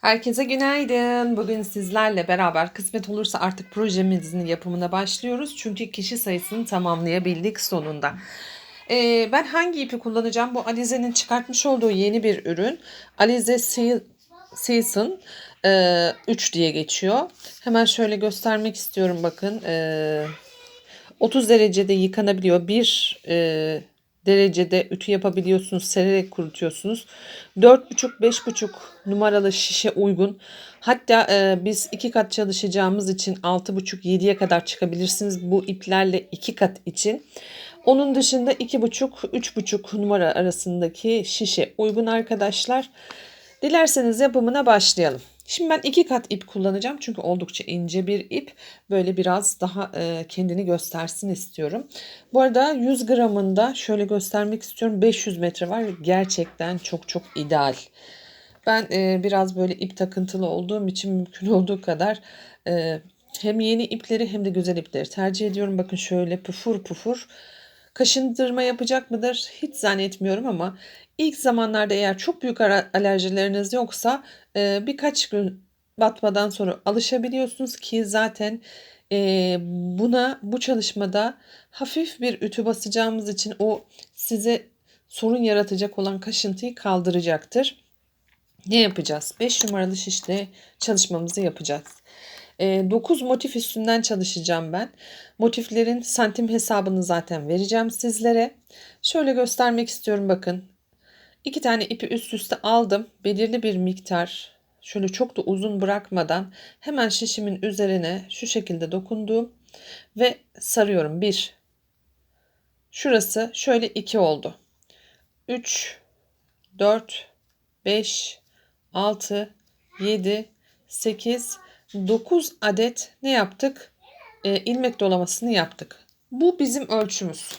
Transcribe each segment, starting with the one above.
Herkese günaydın. Bugün sizlerle beraber kısmet olursa artık projemizin yapımına başlıyoruz. Çünkü kişi sayısını tamamlayabildik sonunda. Ee, ben hangi ipi kullanacağım? Bu Alize'nin çıkartmış olduğu yeni bir ürün. Alize Se- Season e, 3 diye geçiyor. Hemen şöyle göstermek istiyorum bakın. Ee, 30 derecede yıkanabiliyor. 1 e, derecede ütü yapabiliyorsunuz. Sererek kurutuyorsunuz. 4,5-5,5 numaralı şişe uygun. Hatta e, biz iki kat çalışacağımız için 6,5-7'ye kadar çıkabilirsiniz. Bu iplerle iki kat için. Onun dışında 2,5-3,5 numara arasındaki şişe uygun arkadaşlar. Dilerseniz yapımına başlayalım. Şimdi ben iki kat ip kullanacağım çünkü oldukça ince bir ip. Böyle biraz daha e, kendini göstersin istiyorum. Bu arada 100 gramında şöyle göstermek istiyorum 500 metre var. Gerçekten çok çok ideal. Ben e, biraz böyle ip takıntılı olduğum için mümkün olduğu kadar e, hem yeni ipleri hem de güzel ipleri tercih ediyorum. Bakın şöyle pufur pufur. Kaşındırma yapacak mıdır? Hiç zannetmiyorum ama ilk zamanlarda eğer çok büyük alerjileriniz yoksa e, birkaç gün batmadan sonra alışabiliyorsunuz ki zaten e, buna bu çalışmada hafif bir ütü basacağımız için o size sorun yaratacak olan kaşıntıyı kaldıracaktır. Ne yapacağız? 5 numaralı şişle çalışmamızı yapacağız. 9 motif üstünden çalışacağım ben. Motiflerin santim hesabını zaten vereceğim sizlere. Şöyle göstermek istiyorum bakın. İki tane ipi üst üste aldım. Belirli bir miktar şöyle çok da uzun bırakmadan hemen şişimin üzerine şu şekilde dokundum ve sarıyorum. 1 Şurası şöyle 2 oldu. 3 4 5 6 7 8 9 adet ne yaptık? E, ilmek dolamasını yaptık. Bu bizim ölçümüz.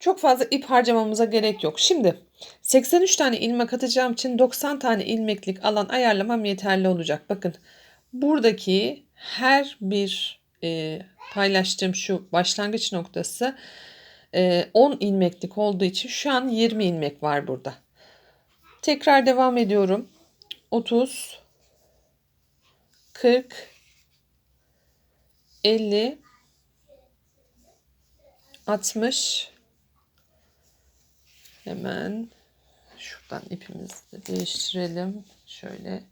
Çok fazla ip harcamamıza gerek yok. Şimdi 83 tane ilmek atacağım için 90 tane ilmeklik alan ayarlamam yeterli olacak. Bakın buradaki her bir e, paylaştığım şu başlangıç noktası e, 10 ilmeklik olduğu için şu an 20 ilmek var burada. Tekrar devam ediyorum. 30 40 50 60 hemen şuradan ipimizi de değiştirelim. Şöyle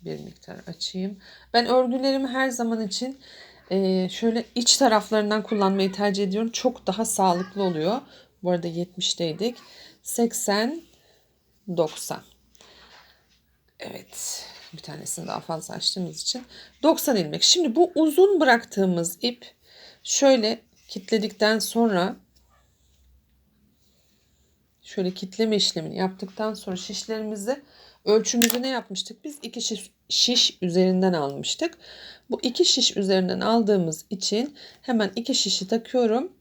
bir miktar açayım. Ben örgülerimi her zaman için e, şöyle iç taraflarından kullanmayı tercih ediyorum. Çok daha sağlıklı oluyor. Bu arada 70'teydik. 80 90 Evet. Bir tanesini daha fazla açtığımız için 90 ilmek. Şimdi bu uzun bıraktığımız ip şöyle kitledikten sonra şöyle kitleme işlemini yaptıktan sonra şişlerimizi ölçümüzü ne yapmıştık? Biz iki şiş, şiş üzerinden almıştık. Bu iki şiş üzerinden aldığımız için hemen iki şişi takıyorum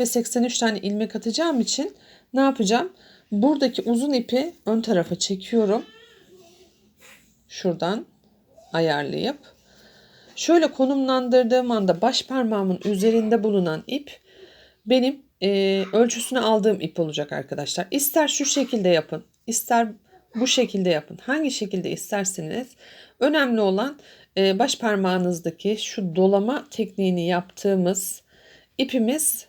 ve 83 tane ilmek atacağım için ne yapacağım? Buradaki uzun ipi ön tarafa çekiyorum şuradan ayarlayıp şöyle konumlandırdığım anda baş parmağımın üzerinde bulunan ip benim e, ölçüsünü aldığım ip olacak arkadaşlar. İster şu şekilde yapın, ister bu şekilde yapın. Hangi şekilde isterseniz önemli olan e, baş parmağınızdaki şu dolama tekniğini yaptığımız ipimiz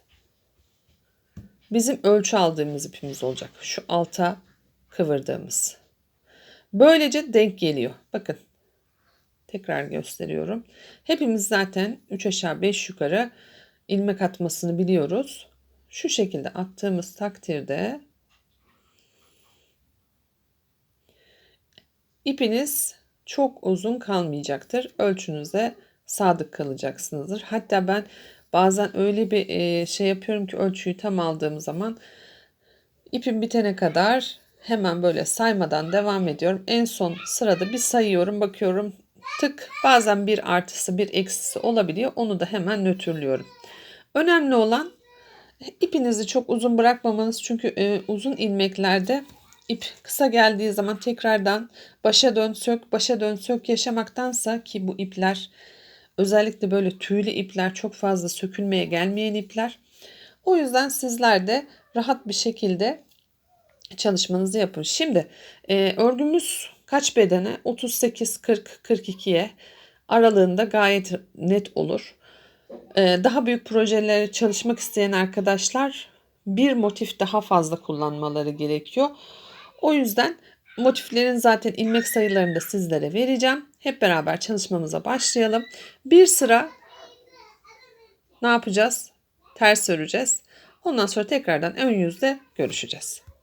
bizim ölçü aldığımız ipimiz olacak. Şu alta kıvırdığımız. Böylece denk geliyor. Bakın. Tekrar gösteriyorum. Hepimiz zaten 3 aşağı 5 yukarı ilmek atmasını biliyoruz. Şu şekilde attığımız takdirde ipiniz çok uzun kalmayacaktır. Ölçünüze sadık kalacaksınızdır. Hatta ben bazen öyle bir şey yapıyorum ki ölçüyü tam aldığım zaman ipim bitene kadar hemen böyle saymadan devam ediyorum. En son sırada bir sayıyorum bakıyorum tık bazen bir artısı bir eksisi olabiliyor. Onu da hemen nötrlüyorum. Önemli olan ipinizi çok uzun bırakmamanız çünkü e, uzun ilmeklerde ip kısa geldiği zaman tekrardan başa dön sök başa dön sök yaşamaktansa ki bu ipler özellikle böyle tüylü ipler çok fazla sökülmeye gelmeyen ipler. O yüzden sizler de rahat bir şekilde çalışmanızı yapın. Şimdi e, örgümüz kaç bedene? 38, 40, 42'ye aralığında gayet net olur. Ee, daha büyük projelere çalışmak isteyen arkadaşlar bir motif daha fazla kullanmaları gerekiyor. O yüzden motiflerin zaten ilmek sayılarını da sizlere vereceğim. Hep beraber çalışmamıza başlayalım. Bir sıra ne yapacağız? Ters öreceğiz. Ondan sonra tekrardan ön yüzde görüşeceğiz.